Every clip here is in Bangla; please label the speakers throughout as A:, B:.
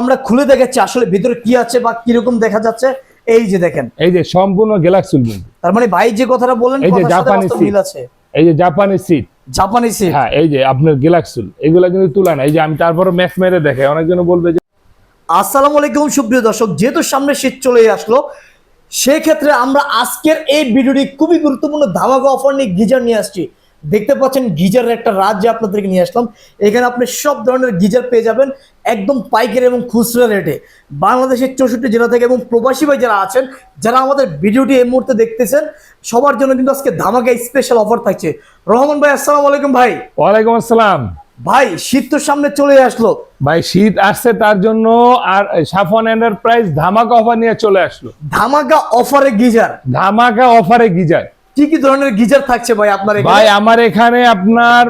A: আমরা খুলে দেখাচ্ছি আসলে ভিতরে কি আছে বা কীরকম দেখা যাচ্ছে। এই যে দেখেন।
B: এই যে সম্পূর্ণ গ্যালাক্সি কিন্তু
A: তার মানে ভাই যে কথাটা বললেন
B: এই যে জাপানি।
A: মিল আছে।
B: এই যে জাপানি সিট
A: জাপানি সিট
B: হ্যাঁ এই যে আপনার গ্যালাক্সুল এগুলা কিন্তু তুলা না এই যে আমি তারপরে ম্যাচ মেরে দেখে অনেকজন বলবে যে
A: আসসালামু আলাইকুম সুপ্রিয় দর্শক। যেহেতু সামনে শীত চলে আসলো সেই ক্ষেত্রে আমরা আজকের এই ভিডিওটি খুবই গুরুত্বপূর্ণ ধামাকা অফার নিয়ে গিজার নিয়ে আসছি। দেখতে পাচ্ছেন গিজারের একটা রাজ্যে আপনাদেরকে নিয়ে আসলাম। এখানে আপনি সব ধরনের গিজার পেয়ে যাবেন একদম পাইকারি এবং খুচরা রেটে। বাংলাদেশের চৌষট্টি জেলা থেকে এবং প্রবাসী ভাই যারা আছেন যারা আমাদের ভিডিওটি এই মুহূর্তে দেখতেছেন সবার জন্য কিন্তু আজকে ধামাকা স্পেশাল অফার থাকছে। রহমান ভাই আসসালাম আলাইকুম ভাই।
B: ওয়ালাইকুম আসসালাম।
A: ভাই শীত তো সামনে চলে আসলো।
B: ভাই শীত আসছে তার জন্য আর সাফন এন্টারপ্রাইজ ধামাকা অফার নিয়ে চলে আসলো।
A: ধামাকা অফারে গিজার।
B: ধামাকা অফারে গিজার।
A: কি কি ধরনের গিজার থাকছে ভাই আপনার
B: ভাই আমার এখানে আপনার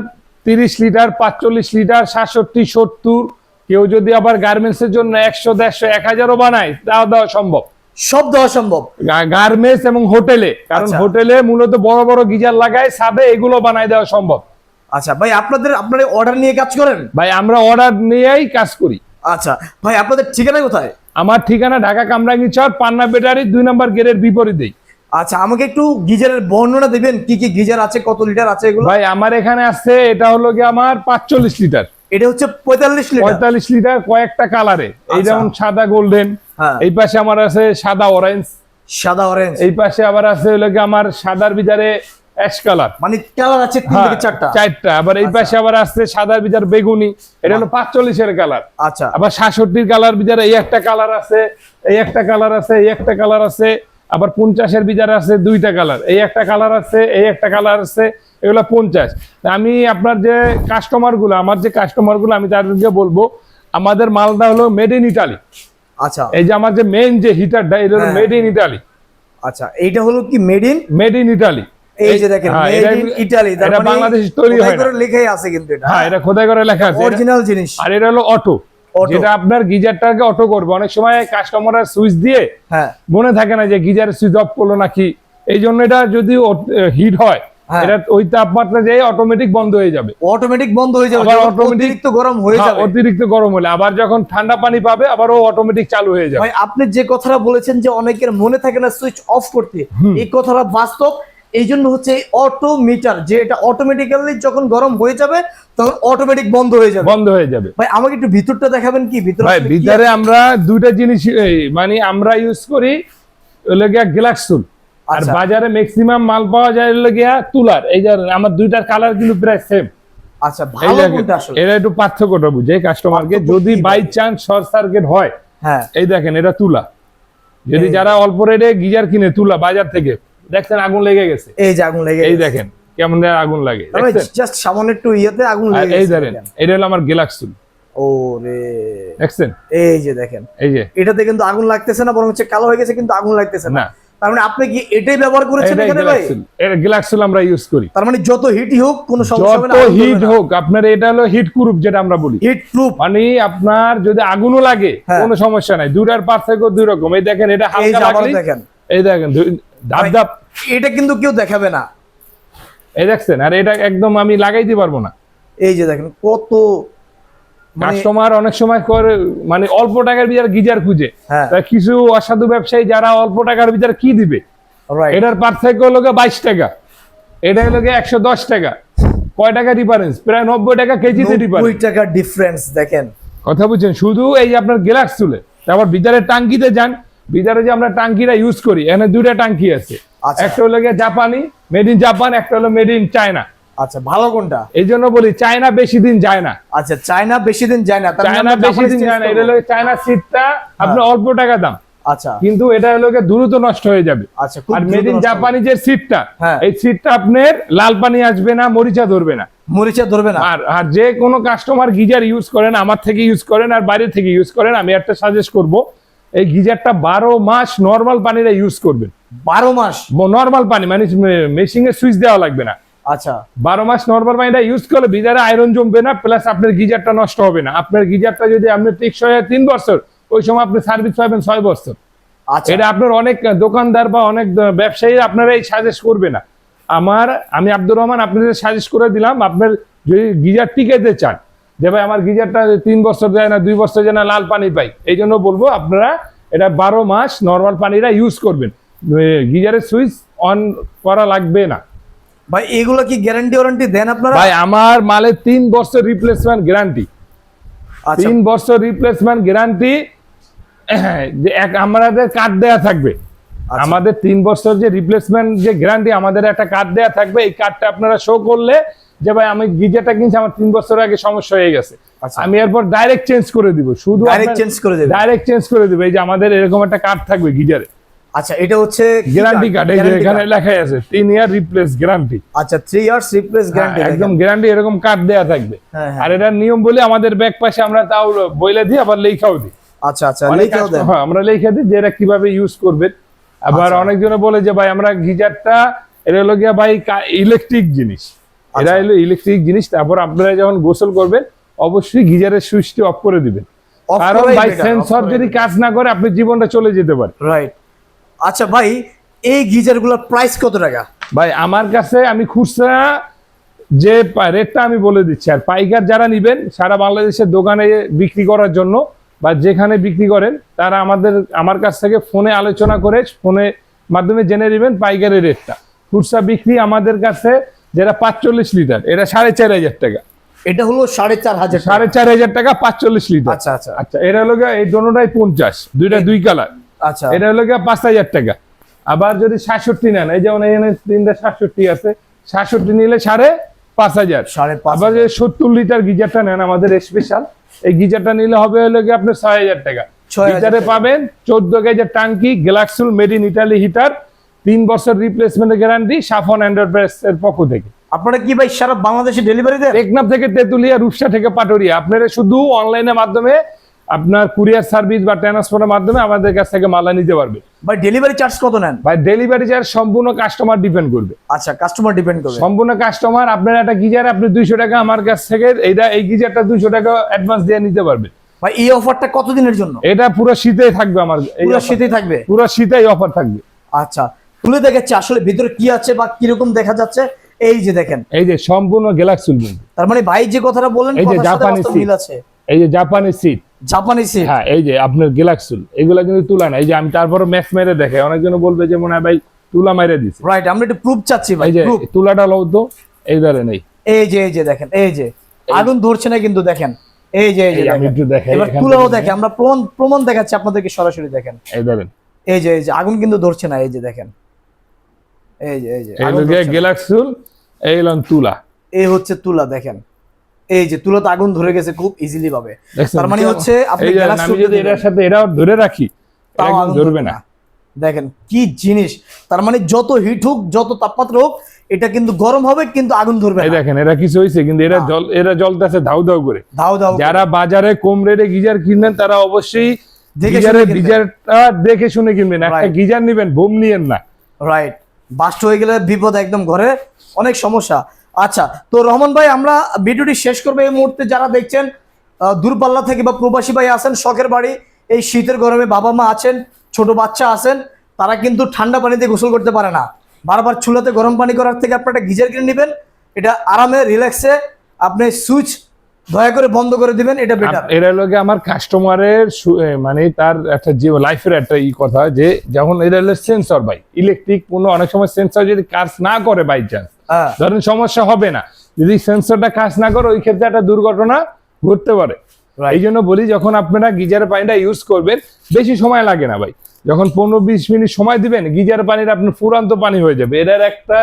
B: তিরিশ লিটার পাঁচচল্লিশ লিটার সাতষট্টি সত্তর কেউ যদি আবার গার্মেন্টস এর জন্য একশো দেড়শো এক হাজারও বানায় তাও দেওয়া সম্ভব।
A: সব দেওয়া সম্ভব?
B: গার্মেন্টস এবং হোটেলে কারণ
A: আচ্ছা।
B: হোটেলে মূলত বড় বড় গিজার লাগায় সাদে এগুলো বানায় দেওয়া সম্ভব।
A: আচ্ছা ভাই আপনাদের আপনারা অর্ডার নিয়ে কাজ করেন?
B: ভাই আমরা অর্ডার নিয়েই কাজ করি।
A: আচ্ছা ভাই আপনাদের ঠিকানা কোথায়?
B: আমার ঠিকানা ঢাকা কামরাঙ্গি চর পান্না বেটারি দুই নম্বর গেটের বিপরীতেই।
A: আচ্ছা আমাকে একটু গিজারের বর্ণনা দিবেন কি কি গিজার আছে কত লিটার আছে এগুলো?
B: ভাই আমার এখানে আছে এটা হলো কি আমার পাঁচচল্লিশ লিটার।
A: এটা হচ্ছে পঁয়তাল্লিশ লিটার?
B: পঁয়তাল্লিশ লিটার কয়েকটা কালারে। এই
A: আচ্ছা।
B: যেমন সাদা গোল্ডেন
A: হ্যাঁ।
B: এই পাশে আমার আছে সাদা অরেঞ্জ।
A: সাদা অরেঞ্জ।
B: এই পাশে আবার আছে হলো কি আমার সাদার ভিতরে অ্যাশ কালার।
A: মানে কালার আছে তিন
B: হ্যাঁ,
A: থেকে চারটা?
B: চারটা। আবার এই
A: আচ্ছা।
B: পাশে আবার আছে সাদার ভিতর বেগুনি এটা হলো পাঁচচল্লিশের কালার।
A: আচ্ছা।
B: আবার সাতষট্টির কালার ভিতরে এই একটা কালার আছে এই একটা কালার আছে এই একটা কালার আছে আবার পঞ্চাশের ভিতরে আছে দুইটা কালার। এই একটা কালার আছে এই একটা কালার আছে এগুলো পঞ্চাশ। আমি আপনার যে কাস্টমারগুলো আমার যে কাস্টমারগুলো আমি তাদেরকে বলব আমাদের মালটা হলো মেড ইন ইটালি
A: আচ্ছা।
B: এই যে আমার যে মেইন যে হিটারটা এটা হলো। মেড ইন ইটালি
A: আচ্ছা এইটা হলো কি made in
B: made in Italy
A: এই যে দেখেন মেড ইন ইটালি
B: এটা বাংলাদেশে তৈরি হয়।
A: লেখাই আছে কিন্তু এটা।
B: হ্যাঁ এটা খোদাই করে লেখা আছে।
A: অরিজিনাল জিনিস।
B: আর এটা হলো অটো। যেটা আপনার গিজারটাকে অটো করবে। অনেক সময় সুইচ দিয়ে
A: হ্যাঁ।
B: মনে থাকে না যে গিজারের সুইচ অফ করল নাকি। এই জন্য এটা যদি হিট হয়
A: হ্যাঁ।
B: এটা ওই তাপমাত্রা অটোমেটিক বন্ধ হয়ে যাবে।
A: অটোমেটিক বন্ধ হয়ে যাবে অতিরিক্ত গরম হয়ে
B: হ্যাঁ,
A: যাবে।
B: অতিরিক্ত গরম হলে। আবার যখন ঠান্ডা পানি পাবে আবার ও অটোমেটিক চালু হয়ে যাবে।
A: আপনি যে কথাটা বলেছেন যে অনেকের মনে থাকে না সুইচ অফ করতে এই কথাটা বাস্তব। এই জন্য হচ্ছে এই অটো যে এটা অটোমেটিক্যালি যখন গরম হয়ে যাবে তখন অটোমেটিক বন্ধ হয়ে যাবে।
B: বন্ধ হয়ে যাবে।
A: ভাই আমাকে একটু ভিতরটা দেখাবেন কি? ভিতরে
B: ভাই ভিতরে আমরা দুইটা জিনিস মানে আমরা ইউজ করি হলো গিয়া গ্লাক্সুল আর
A: আচ্ছা।
B: বাজারে ম্যাক্সিমাম মাল পাওয়া যায় হলো গিয়া তুলার। এই যে আমার দুইটার কালার কিন্তু প্রায় সেম
A: আচ্ছা ভালো কোনটা আসলে?
B: এটা একটু পার্থক্যটা বুঝে কাস্টমারকে যদি বাই চান্স শর্ট সার্কিট হয়
A: হ্যাঁ।
B: এই দেখেন এটা তুলা। যদি যারা অল্প রেটে গিজার কিনে তুলা বাজার থেকে দেখছেন আগুন লেগে গেছে।
A: এই যে আগুন লেগে
B: এই দেখেন কেমন আগুন লাগে
A: জাস্ট সামান্য একটু ইয়েতে আগুন লেগে
B: এই ধরেন
A: দেখেন।
B: এটা হলো আমার গেলাক্সুল
A: ও রে
B: দেখছেন?
A: এই যে দেখেন।
B: এই যে।
A: এটাতে কিন্তু আগুন লাগতেছে না বরং হচ্ছে কালো হয়ে গেছে কিন্তু আগুন লাগতেছে না। তার মানে আপনি কি এটাই ব্যবহার করেছেন এখানে ভাই?
B: এটা গেলাক্সুল আমরা ইউজ করি।
A: তার মানে যত হিটই হোক কোনো সমস্যা হবে
B: যত
A: না।
B: হিট হোক আপনার এটা হলো হিট প্রুফ যেটা আমরা বলি।
A: হিট প্রুফ
B: মানে আপনার যদি আগুনও লাগে
A: হ্যাঁ।
B: কোনো সমস্যা নাই। দুটার পার্থক্য দুই রকম। এই দেখেন এটা হালকা লাগলে
A: দেখেন।
B: এই দেখেন ধাপ ধাপ।
A: এটা কিন্তু কেউ দেখাবে না।
B: এই দেখছেন আর এটা একদম আমি লাগাইতে পারব না।
A: এই যে দেখেন কত মানে
B: কাস্টমার অনেক সময় করে মানে অল্প টাকার ভিতরে গিজার খুঁজে।
A: হ্যাঁ।
B: কিছু অসাধু ব্যবসায়ী যারা অল্প টাকার ভিতরে কি দিবে? এটার পার্থক্য হলো বাইশ টাকা। এটা হলো একশো দশ টাকা। কয় টাকা ডিফারেন্স প্রায় নব্বই টাকা কেজিতে ডিফারেন্স
A: টাকা ডিফারেন্স দেখেন।
B: কথা বুঝছেন? শুধু এই আপনার গ্লাস তুলে তারপর ভিতরে টাঙ্কিতে যান ভিতরে যে আমরা টাঙ্কিটা ইউজ করি এখানে দুইটা টাঙ্কি আছে।
A: আচ্ছা।
B: একটা হলো গিয়ে জাপানি মেড ইন জাপান একটা হলো মেড ইন চায়না
A: আচ্ছা ভালো কোনটা?
B: এই জন্য বলি চায়না বেশি দিন যায় না।
A: আচ্ছা চায়না বেশি দিন যায় না মানে
B: চায়না বেশি দিন যায় না এটা হলো চায়না সিটটা আপনার অল্প টাকা দাম।
A: আচ্ছা।
B: কিন্তু এটা হলো দ্রুত নষ্ট হয়ে যাবে।
A: আচ্ছা
B: আর মেড ইন
A: হবে।
B: জাপানিজের সিটটা
A: হ্যাঁ।
B: এই সিটটা আপনার লাল পানি আসবে না মরিচা ধরবে না।
A: মরিচা ধরবে না।
B: আর আর যে কোনো কাস্টমার গিজার ইউজ করেন আমার থেকে ইউজ করেন আর বাইরে থেকে ইউজ করেন আমি একটা সাজেস্ট করব। এই গিজারটা বারো মাস নর্মাল পানিটা ইউজ করবেন।
A: বারো মাস?
B: নর্মাল পানি মানে মেশিনে সুইচ দেওয়া লাগবে না।
A: আচ্ছা।
B: বারো মাস নর্মাল পানিটা ইউজ করলে ভিতরে আয়রন জমবে না প্লাস আপনার গিজারটা নষ্ট হবে না। আপনার গিজারটা যদি আপনি টেকসই তিন বছর ওই সময় আপনি সার্ভিস পাবেন ছয় বছর।
A: আচ্ছা।
B: এটা আপনার অনেক দোকানদার বা অনেক ব্যবসায়ী আপনারা এই সাজেস্ট করবে না। আমার আমি আব্দুর রহমান আপনাদের সাজেস্ট করে দিলাম আপনার যদি গিজার টিকাইতে চান যে ভাই আমার গিজারটা তিন বছর যায় না দুই বছর যায় না লাল পানি পাই। এই জন্য বলব আপনারা এটা বারো মাস নর্মাল পানিটা ইউজ করবেন। গিজারের সুইচ অন করা লাগবে না।
A: ভাই এগুলো কি গ্যারান্টি ওয়ারেন্টি দেন আপনারা?
B: ভাই আমার মালে তিন বছর রিপ্লেসমেন্ট গ্যারান্টি
A: আচ্ছা।
B: তিন বছর রিপ্লেসমেন্ট গ্যারান্টি আমাদের কার্ড দেয়া থাকবে। আমাদের তিন বছর যে রিপ্লেসমেন্ট যে গ্যারান্টি আমাদের একটা কার্ড দেয়া থাকবে এই কার্ডটা আপনারা শো করলে যে ভাই আমি গিজারটা কিনছি আমার তিন বছর আগে সমস্যা হয়ে গেছে।
A: আচ্ছা।
B: আমি এরপর ডাইরেক্ট চেঞ্জ করে দিব। শুধু
A: Direct change করে দেবেন?
B: ডাইরেক্ট চেঞ্জ করে দিব। এই যে আমাদের এরকম একটা কার্ড থাকবে গিজারে।
A: আচ্ছা এটা হচ্ছে
B: গ্যারান্টি কার্ড এই যে এখানে লেখা আছে তিন ইয়ার রিপ্লেস গ্যারান্টি
A: আচ্ছা থ্রি ইয়ার্স রিপ্লেস গ্যারান্টি
B: একদম গ্যারান্টি এরকম কার্ড দেয়া থাকবে।
A: হ্যাঁ, হ্যাঁ।
B: আর এটার নিয়ম বলে আমাদের ব্যাক পাশে আমরা তাও বইলে দিই আবার লেখাও দিই।
A: আচ্ছা আচ্ছা লিখেও দেন।
B: হ্যাঁ, আমরা লেখা দিই যে এটা কীভাবে ইউজ করবেন আবার
A: আচ্ছা।
B: অনেকজনে বলে যে ভাই আমরা গিজারটা এটা হলো গিয়া ভাই ইলেকট্রিক জিনিস। এটা
A: আচ্ছা।
B: হলো ইলেকট্রিক জিনিস তারপর আপনারা যখন গোসল করবেন অবশ্যই গিজারের সুইচটি অফ করে দিবেন। কারণ ভাই সেন্সর যদি কাজ না করে আপনি জীবনটা চলে যেতে পারে
A: রাইট আচ্ছা ভাই এই গিজারগুলোর প্রাইস কত টাকা?
B: ভাই আমার কাছে আমি খুচরা যে রেটটা আমি বলে দিচ্ছি আর পাইকার যারা নিবেন সারা বাংলাদেশের দোকানে বিক্রি করার জন্য বা যেখানে বিক্রি করেন তারা আমাদের আমার কাছ থেকে ফোনে আলোচনা করে ফোনে মাধ্যমে জেনে নেবেন পাইকারি রেটটা। খুচরা বিক্রি আমাদের কাছে যেটা পাঁচচল্লিশ লিটার এটা সাড়ে চার হাজার টাকা।
A: এটা হলো সাড়ে চার হাজার
B: সাড়ে চার হাজার টাকা পাঁচচল্লিশ লিটার।
A: আচ্ছা আচ্ছা।
B: আচ্ছা এটা হলো এই দোনোটাই পঞ্চাশ দুইটা দুই কালার।
A: আচ্ছা।
B: এটা হলো গিয়ে পাঁচ হাজার টাকা। আবার যদি সাতষট্টি নেন এই যেমন এখানে তিনটা সাতষট্টি আছে সাতষট্টি নিলে সাড়ে পাঁচ হাজার। আবার যে সত্তর লিটার গিজারটা নেন আমাদের স্পেশাল এই গিজারটা নিলে হবে হলো গিয়ে আপনার ছয় হাজার টাকা। গিজারে পাবেন চোদ্দ গেজের টাঙ্কি গ্যালাক্সুল মেড ইন ইটালি হিটার তিন বছর রিপ্লেসমেন্ট গ্যারান্টি সাফন এন্টারপ্রাইজ এর পক্ষ থেকে।
A: আপনারা কি ভাই সারা বাংলাদেশে ডেলিভারি দেন?
B: টেকনাফ থেকে তেতুলিয়া রূপসা থেকে পাটুরিয়া। আপনারা শুধু অনলাইনের মাধ্যমে আপনার কুরিয়ার সার্ভিস বা ট্রান্সপোর্টের মাধ্যমে আমাদের কাছ থেকে মালা নিতে পারবে।
A: ভাই ডেলিভারি চার্জ কত নেন?
B: ভাই ডেলিভারি চার্জ সম্পূর্ণ কাস্টমার ডিপেন্ড করবে।
A: আচ্ছা কাস্টমার ডিপেন্ড করবে।
B: সম্পূর্ণ কাস্টমার আপনার একটা গিজার আপনি দুইশো টাকা আমার কাছ থেকে এইটা এই গিজারটা দুইশো টাকা অ্যাডভান্স দিয়ে নিতে পারবে।
A: ভাই এই অফারটা কতদিনের জন্য?
B: এটা পুরো শীতেই থাকবে আমার
A: পুরো শীতেই থাকবে?
B: পুরো শীতেই অফার থাকবে।
A: আচ্ছা তুলে দেখাচ্ছে আসলে ভিতরে কি আছে বা কীরকম দেখা যাচ্ছে। এই যে দেখেন।
B: এই যে সম্পূর্ণ গ্যালাক্সুল কিন্তু
A: তার মানে ভাই যে কথাটা বললেন
B: এই যে জাপানি
A: আছে।
B: এই যে জাপানি সিট
A: জাপানি সিট
B: হ্যাঁ এই যে আপনার গ্যালাক্সুল এগুলা কিন্তু তুলা না এই যে আমি তারপরে ম্যাক্স মেরে দেখে অনেকজন বলবে যে মনে হয় ভাই তুলা মেরে দিছে।
A: রাইট আমরা একটু প্রুফ চাচ্ছি ভাই
B: এই যে তুলাটা লও তো এই ধরে নেই।
A: এই যে এই যে দেখেন এই যে। আগুন ধরছে না কিন্তু দেখেন। এই যে এই যে
B: আমি। একটু দেখাই
A: এবার তুলাও। দেখে আমরা প্রমাণ প্রমাণ দেখাচ্ছি আপনাদেরকে সরাসরি দেখেন।
B: এই ধরেন
A: এই যে এই যে আগুন কিন্তু ধরছে না এই যে দেখেন। এই যে এই যে।
B: গ্যালাক্সুল এই তুলা।
A: এই হচ্ছে তুলা দেখেন। এই যে তুলাতে আগুন ধরে গেছে খুব ইজিলি ভাবে।
B: দেখছেন?
A: তার মানে হচ্ছে আপনি
B: আমি যদি এটার সাথে এটাও ধরে রাখি
A: আগুন
B: ধরবে না।
A: দেখেন কি জিনিস। তার মানে যত হিট হোক যত তাপমাত্রা হোক এটা কিন্তু গরম হবে কিন্তু আগুন ধরবে
B: দেখেন এরা কিছু হয়েছে কিন্তু এরা জল এরা জলতেছে ধাউ ধাউ করে।
A: দাও দাও
B: যারা বাজারে কম রেটে গিজার কিনবেন তারা অবশ্যই গিজারের গিজারটা দেখে শুনে কিনবেন। একটা. গিজার নিবেন বোম নিয়েন না।
A: রাইট বাস্ট হয়ে গেলে বিপদ একদম ঘরে। অনেক সমস্যা। আচ্ছা তো রহমান ভাই, আমরা ভিডিওটি শেষ করব এই মুহূর্তে। যারা দেখছেন দূরপাল্লা থেকে বা প্রবাসী ভাই আছেন, শখের বাড়ি, এই শীতের গরমে বাবা মা আছেন, ছোট বাচ্চা আছেন, তারা কিন্তু ঠান্ডা পানিতে গোসল করতে পারে না। বারবার চুলাতে গরম পানি করার থেকে আপনারা একটা গিজার কিনে নেবেন, এটা আরামে, রিল্যাক্সে আপনি সুইচ দয়া করে বন্ধ করে দিবেন, এটা বেটার
B: এরা লোকে আমার কাস্টমারের মানে তার একটা যে লাইফের একটা ই কথা যে, যখন এটা হলো সেন্সর বাই ইলেকট্রিক কোনো, অনেক সময় সেন্সর যদি কাজ না করে বাই চান্স ধরেন সমস্যা হবে না। যদি সেন্সরটা কাজ না করে ওই ক্ষেত্রে একটা দুর্ঘটনা ঘটতে পারে. এই জন্য বলি যখন আপনারা গিজারের পানিটা ইউজ করবেন বেশি সময় লাগে না ভাই। যখন পনেরো বিশ মিনিট সময় দিবেন গিজার পানির আপনার ফুরান্ত পানি হয়ে যাবে। এটার একটা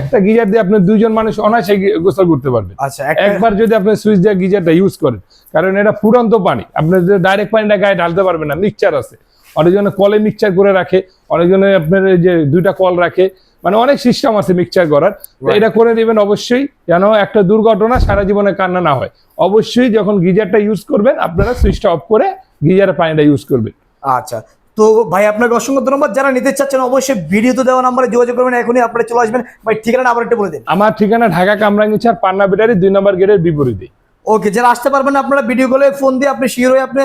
B: একটা গিজার দিয়ে আপনি দুইজন মানুষ অনায়াসে গোসল করতে পারবেন।
A: আচ্ছা
B: একবার যদি আপনি সুইচ দিয়ে গিজারটা ইউজ করেন কারণ এটা ফুরন্ত পানি। আপনি ডাইরেক্ট পানিটা গায়ে ঢালতে পারবেন না মিক্সচার আছে। অনেকজনে কলে মিক্সচার করে রাখে অনেকজনে আপনার যে দুইটা কল রাখে। মানে অনেক সিস্টেম আছে মিক্সচার করার। এটা করে দিবেন অবশ্যই যেন একটা দুর্ঘটনা সারা জীবনে কান্না না হয়। অবশ্যই যখন গিজারটা ইউজ করবেন আপনারা সুইচটা অফ করে গিজারের পানিটা ইউজ করবেন।
A: আচ্ছা। তো ভাই আপনাকে অসংখ্য ধন্যবাদ। যারা নিতে চাচ্ছেন অবশ্যই ভিডিওতে দেওয়া নাম্বারে যোগাযোগ করবেন। এখনই আপনারা চলে আসবেন। ভাই ঠিকানা আবার একটু বলে দিন।
B: আমার ঠিকানা ঢাকা কামরাঙ্গিচার পান্না বিটারি দুই নম্বর গেটের বিপরীতে।
A: ওকে যারা আসতে পারবেন আপনারা ভিডিও কলে ফোন দিয়ে আপনি শিওর হয়ে আপনি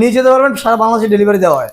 A: নিয়ে যেতে পারবেন। সারা বাংলাদেশে ডেলিভারি দেওয়া হয়।